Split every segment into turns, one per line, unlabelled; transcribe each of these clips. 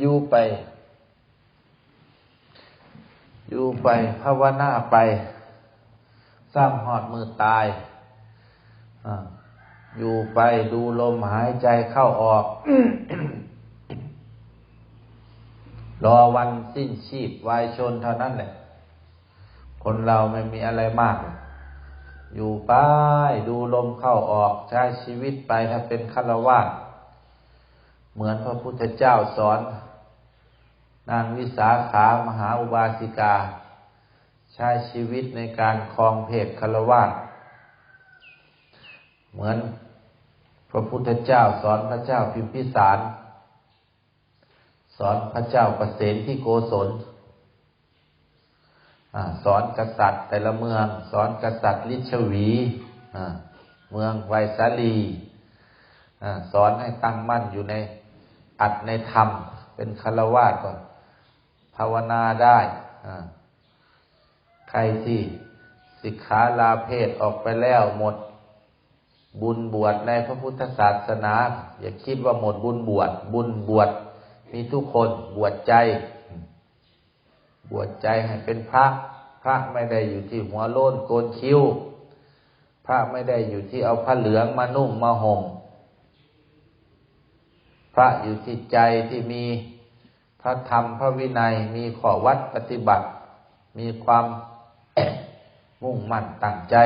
อยู่ไป อยู่ไปภาวนาไป สร้างหอดมือตายออยู่ไปดูลมหายใจเข้าออก รอวันสิ้นชีพวายชนเท่านั้นแหละ คนเราไม่มีอะไรมาก อยู่ไปดูลมเข้าออกใช้ชีวิตไปถ้าเป็นฆราวาส เหมือนพระพุทธเจ้าสอน นางวิสาขามหาอุบาสิกา ใช้ชีวิตในการครองเพศฆรวาสเหมือนพระพุทธเจ้าสอนพระเจ้าพิมพิสาร สอนพระเจ้าประเสนที่โกศลสอนกษัตริย์แต่ละเมือง สอนกษัตริย์ลิชวีเมืองไวสาลีสอนให้ตั้งมั่นอยู่ใน อัดในธรรม เป็นคารวะก่อน ภาวนาได้ใครที่สิกขาลาเพศออกไปแล้วหมดบุญบวชในพระพุทธศาสนา อย่าคิดว่าหมดบุญบวชบุญบวชมีทุกคนบวชใจ บวชใจให้เป็นพระ พระไม่ได้อยู่ที่หัวโล้นโกนคิ้ว พระไม่ได้อยู่ที่เอาผ้าเหลืองมานุ่งมาห่ม พระอยู่ที่ใจที่มีพระธรรมพระวินัยมีข้อวัดปฏิบัติ มีความมุ่งมั่นตั้งใจ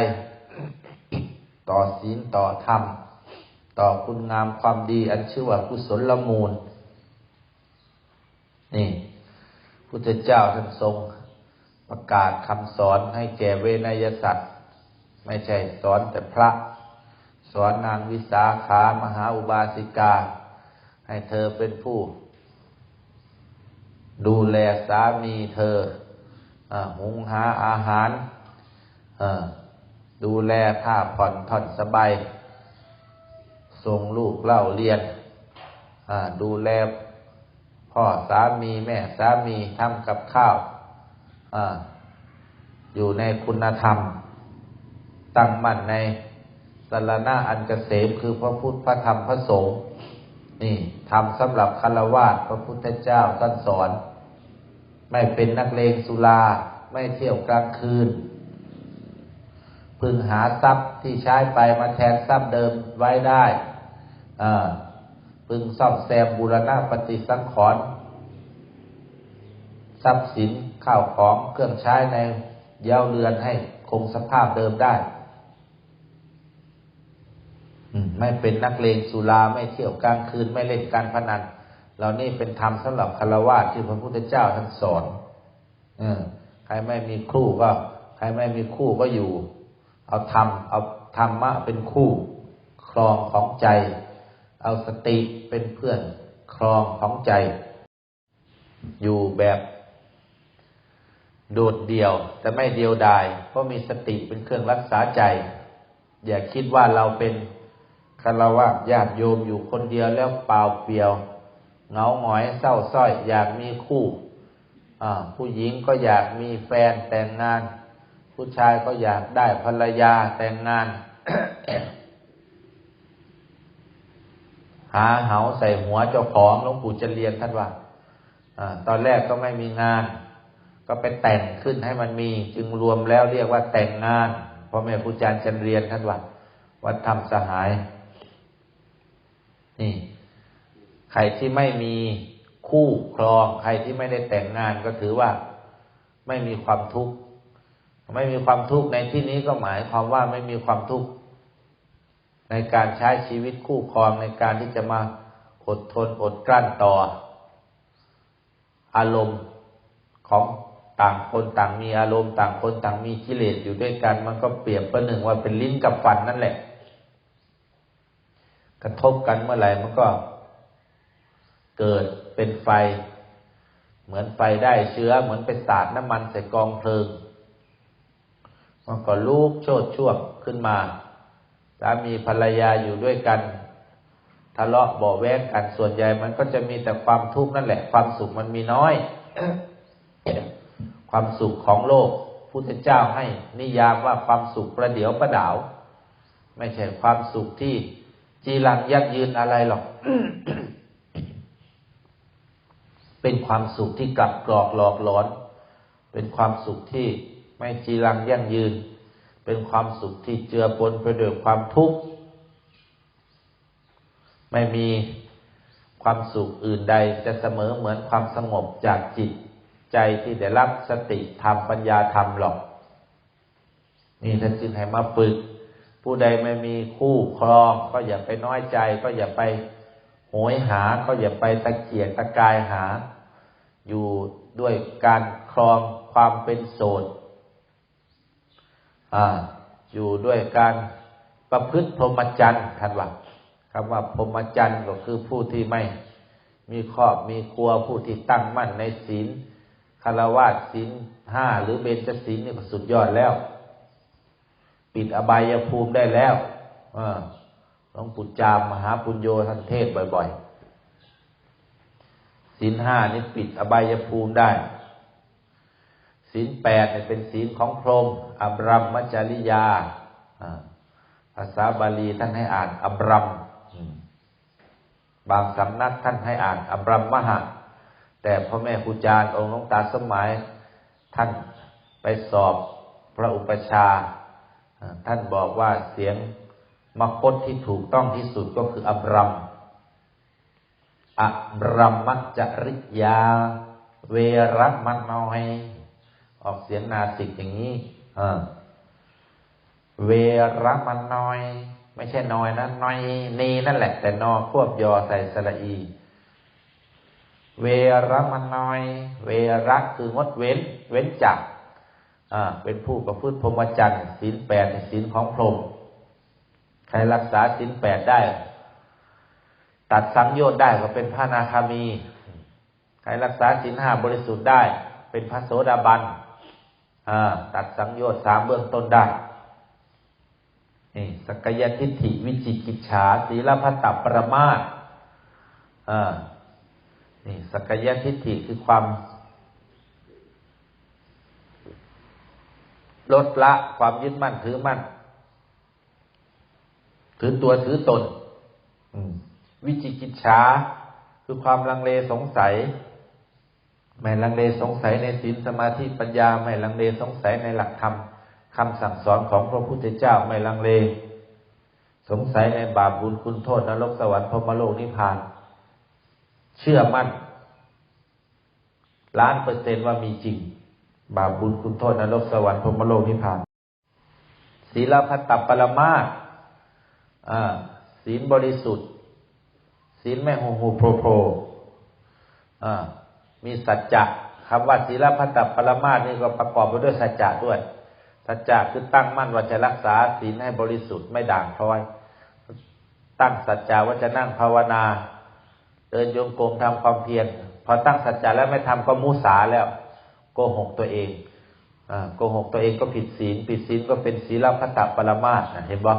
ต่อศีลต่อธรรม ต่อคุณงามความดีอันชื่อว่ากุศลละมูล นี่พุทธเจ้าท่านทรงประกาศคำสอนให้แก่เวนยสัตว์ ไม่ใช่สอนแต่พระ สอนนางวิสาขามหาอุบาสิกา ให้เธอเป็นผู้ ดูแลสามีเธออหุงหาอาหาร ดูแลผ้าผ่อนผ่อนสบายส่งลูกเล่าเรียน ดูแลพ่อสามีแม่สามีทำกับข้าวออยู่ในคุณธรรม ตั้งมั่นในสารณะอันเกษมคือพระพุทธพระธรรมพระสงฆ์ นี่ทำสำหรับคารวะพระพุทธเจ้าท่านสอน ไม่เป็นนักเลงสุรา ไม่เที่ยวกลางคืน พึงหาทรัพย์ที่ใช้ไปมาแทนทรัพย์เดิมไว้ได้พึงซ่อมแซมบูรณะปฏิสังขรณ์ทรัพย์สินข้าวของเครื่องใช้ในเย้าเรือนให้คงสภาพเดิมได้ ไม่เป็นนักเลงสุราไม่เที่ยวกลางคืนไม่เล่นการพนันเหล่านี้เป็นธรรมสำหรับคารวะที่พระพุทธเจ้าท่านสอนอใครไม่มีคู่ก็ใครไม่มีคู่ก็อยู่ เอาธรรมเอาธรรมะเป็นคู่ครองของใจ เอาสติเป็นเพื่อนครองของใจ อยู่แบบโดดเดี่ยวแต่ไม่เดียวดายเพราะมีสติเป็นเครื่องรักษาใจ อย่าคิดว่าเราเป็น คารวะญาติโยมอยู่คนเดียวแล้วเปล่าเปลี่ยวเงาหงอยเศร้าส้อย อยากมีคู่ผู้หญิงก็อยากมีแฟนแต่งงาน ผู้ชายก็อยากได้ภรรยาแต่งงาน หาเหาใส่หัวเจ้าของหลวงปู่จะเรียนท่านว่าอตอนแรกก็ไม่มีงาน ก็ไปแต่งขึ้นให้มันมี จึงรวมแล้วเรียกว่าแต่งงานพ่อแม่ครูอาจารย์จันเรียนท่านว่าวัดธรรมสหาย นี่ ใครที่ไม่มีคู่ครอง ใครที่ไม่ได้แต่งงานก็ถือว่าไม่มีความทุกข์ ไม่มีความทุกข์ในที่นี้ก็หมายความว่าไม่มีความทุกข์ในการใช้ชีวิตคู่ครองในการที่จะมาอดทนอดกลั้นต่อ อารมณ์ของต่างคนต่างมีอารมณ์ต่างคนต่างมีกิเลสอยู่ด้วยกัน มันก็เปรียบประหนึ่งว่าเป็นลิ้นกับฟันนั่นแหละ ระทบกันเมื่อไหร่มันก็เกิดเป็นไฟ เหมือนไฟได้เชื้อ เหมือนไปสาดน้ำมันใส่กองเพลิง มันก็ลุกโชดช่วงขึ้นมาสามีภรรยาอยู่ด้วยกัน ทะเลาะบ่อแวกกันส่วนใหญ่มันก็จะมีแต่ความทุกข์นั่นแหละ ความสุขมันมีน้อย ความสุขของโลกพุทธเจ้าให้นิยามว่าความสุขประเดียวประดาว ไม่ใช่ความสุขที่ จีรังยักยืนอะไรหรอก เป็นความสุขที่กลับกรอกหลอกหลอน เป็นความสุขที่ไม่จีรังยั่งยืน เป็นความสุขที่เจือปนไปด้วยความทุกข์ ไม่มีความสุขอื่นใดจะเสมอเหมือนความสงบจากจิตใจที่ได้รับสติธรรมปัญญาธรรมหรอก นี่ท่านจึงให้มาฝึก ผู้ใดไม่มีคู่ครอง ก็อย่าไปน้อยใจ ก็อย่าไปโหยหา ก็อย่าไปตะเกียกตะกายหา อยู่ด้วยการครองความเป็นโสดอ่าอยู่ด้วยการประพฤติพรหมจรรย์ท่านว่าคำว่าพรหมจรรย์ก็คือผู้ที่ไม่มีครอบมีครัวผู้ที่ตั้งมั่นในศีลคารวะศีลห้าหรือเบญจศีลนี่ก็สุดยอดแล้ว ปิดอบายภูมิได้แล้วหลวงปู่จามมหาปุญโยท่านเทศบ่อยๆศีลห้านี่ปิดอบายภูมิได้ศีลแปดเนี่ยเป็นศีลของพรหมอับรมมัจจริยาภาษาบาลีท่านให้อ่านอับรมบางสำนักท่านให้อ่านอับรมมหะ แต่พ่อแม่ครูจารย์องค์หลวงตาสมัย ท่านไปสอบพระอุปชา ท่านบอกว่าเสียงมคตที่ถูกต้องที่สุดก็คืออับรมอับรมมัจจริยา เวรมน้อย ออกเสียงนาสิกอย่างนี้เวรมน้อย ไม่ใช่น้อยนะน้อยนีนั่นแหละ แต่นอควบยอใส่สระอี เวรมน้อย เวรักคือ งดเว้น เว้นจัก เป็นผู้ประพฤติพรหมจรรย์ศีลแปดศีลของพรหมใครรักษาศีลแปดได้ ตัดสังโยชน์ได้ก็เป็นพระนาคามี ใครรักษาศีลห้าบริสุทธิ์ได้ เป็นพระโสดาบันตัดสังโยชน์สามเบื้องต้นได้นี่สกยทิฏฐิวิจิกิจฉาศีลพัตตปรมาตอ่านี่สกยทิฏฐิคือความ ลดละความยึดมั่นถือมั่น ถือตัวถือตนวิจิกิจฉาคือความลังเลสงสัย ไม่ลังเลสงสัยในศีลสมาธิปัญญา ไม่ลังเลสงสัยในหลักธรรมคำสั่งสอนของพระพุทธเจ้าไม่ลังเล สงสัยในบาปบุญคุณโทษนรกสวรรค์พรมโลกนิพพาน เชื่อมั่นล้านเปอร์เซนต์ว่ามีจริง บาปบุญคุณโทษนรกสวรรค์พรมโลกนิพพานศีลพัตตปรมาศีลบริสุทธิ์ ศีลไม่โหโหโพโพมีสัจจะคำว่าศีลพัตตปรมาสนี่ก็ประกอบไปด้วยสัจจะด้วย สัจจะคือตั้งมั่นว่าจะรักษาศีลให้บริสุทธิ์ไม่ด่างพร้อย ตั้งสัจจะว่าจะนั่งภาวนา เดินโยงกรมทำความเพียรพอตั้งสัจจะแล้วไม่ทำก็มุสาแล้ว โกหกตัวเองอโกหกตัวเองก็ผิดศีล ผิดศีลก็เป็นศีลพัตตปรมาสเห็นบ่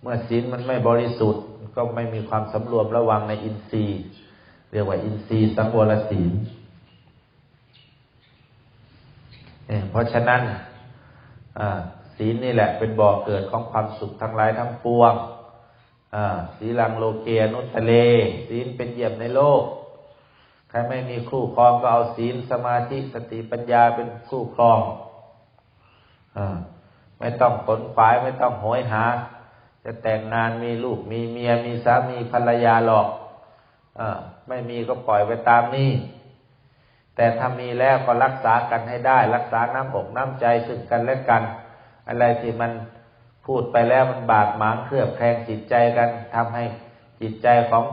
เมื่อศีลมันไม่บริสุทธิ์ ก็ไม่มีความสำรวมระวังในอินทรีย์ เรียกว่าอินทรีย์สังวรศีลเพราะฉะนั้นศีลนี่แหละเป็นบ่อเกิดของความสุขทั้งหลายทั้งปวงศีลังโลเกนุตเลศีลเป็นเยี่ยมในโลก รไม่มีคู่ครองก็เอาศีลสมาธิสติปัญญาเป็นคู่ครองอไม่ต้องขนฝายไม่ต้องโหยหา จะแต่งงานมีลูกมีเมียมีสามีภรรยาหรอกอไม่มีก็ปล่อยไปตามนี้แต่ถ้ามีแล้วก็รักษากันให้ได้ รักษาน้ำอกน้ำใจซึ่งกันและกัน อะไรที่มันพูดไปแล้วมันบาดหมางเครือบแคลงจิตใจกันทำให้จิตใจของ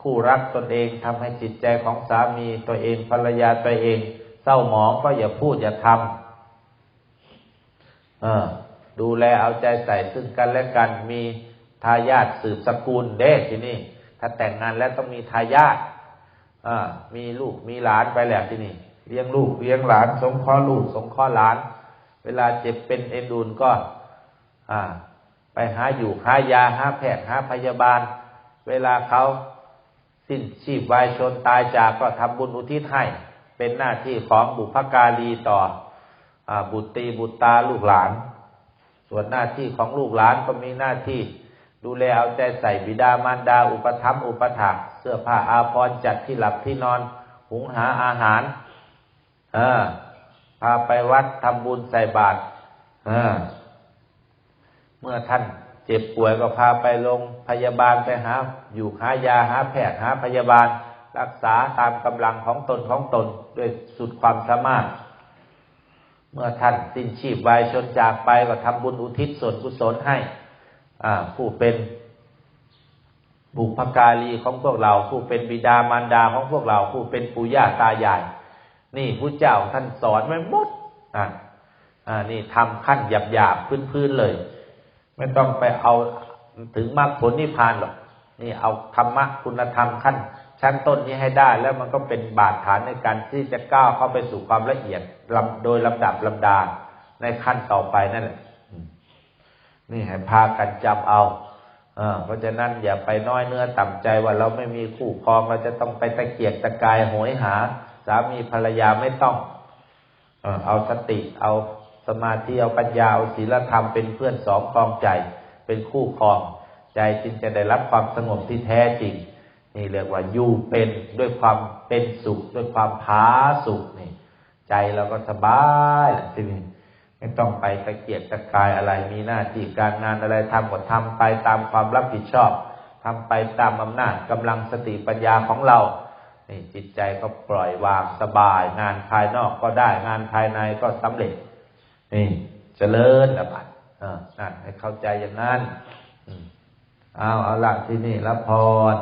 คู่รักตนเองทำให้จิตใจของสามีตัวเองภรรยาตัวเอง เศร้าหมองก็อย่าพูดอย่าทำเออ ดูแลเอาใจใส่ซึ่งกันและกันมีทายาทสืบสกุลเด้ที่นี่ ถ้าแต่งงานแล้วต้องมีทายาทมีลูกมีหลานไปแล้วที่นี่ เลี้ยงลูกเลี้ยงหลาน สงเคราะห์ลูก สงเคราะห์หลาน เวลาเจ็บเป็นเอ็นดูนก็ไปหาอยู่หายาหาแพทย์หาพยาบาล เวลาเขา สิ้นชีพวายชนตายจากก็ทำบุญอุทิศให้เป็นหน้าที่ของบุพการีต่ออบุตรีบุตรตาลูกหลาน ส่วนหน้าที่ของลูกหลานก็มีหน้าที่ดูแลเอาใจใส่บิดามารดา อุปถัมภ์อุปถัมภ์ซสื้อผ้าอาภรณ์จัดที่หลับที่นอน หุงหาอาหาร เออพาไปวัดทำบุญใส่บาตรเออเมื่อท่าน เจ็บป่วยก็พาไปโรงพยาบาลไปหา อยู่หายาหาแพทย์หาพยาบาล รักษาตามกำลังของตนของตนด้วยสุดความสามารถ เมื่อท่านสิ้นชีพวายชนจากไปก็ทำบุญอุทิศส่วนกุศลให้ผู้เป็นบุพการีของพวกเรา ผู้เป็นบิดามารดาของพวกเรา ผู้เป็นปู่ย่าตายาย นี่พระเจ้าท่านสอนไว้หมดอ่านี่ทำขั้นหยาบหยาบพื้นพื้นๆเลย ไม่ต้องไปเอาถึงมรรคผลนิพพานหรอกนี่เอาธรรมะคุณธรรมขั้น ชั้นต้นนี้ให้ได้แล้วมันก็เป็นบาดฐานในการที่จะก้าวเข้าไปสู่ความละเอียดลำโดยลำดับลำดาในขั้นต่อไปนั่นแหละนี่ให้พากันจำเอาเอเพราะฉะนั้นอย่าไปน้อยเนื้อต่ำใจว่าเราไม่มีคู่ครองเราจะต้องไปตะเกียกตะกายโหยหา สามีภรรยาไม่ต้อง เอาสติเอา สมาธิเอาปัญญาเอาศีลธรรมเป็นเพื่อนสองครองใจ เป็นคู่ครอง ใจจึงจะได้รับความสงบที่แท้จริง นี่เรียกว่าอยู่เป็นด้วยความเป็นสุข ด้วยความผาสุขนี่ ใจเราก็สบายแหละทีนี้ไม่ต้องไปตะเกียกตะกายอะไรมีหน้าที่การงานอะไรทำก็ทำไปตามความรับผิดชอบทำไปตามอำนาจกำลังสติปัญญาของเรานี่จิตใจก็ปล่อยวางสบาย งานภายนอกก็ได้งานภายในก็สำเร็จ นี่เจริญระบัดออนั่นให้เข้าใจอย่างนั้นอืมเอาเอาละที่นี่รับพร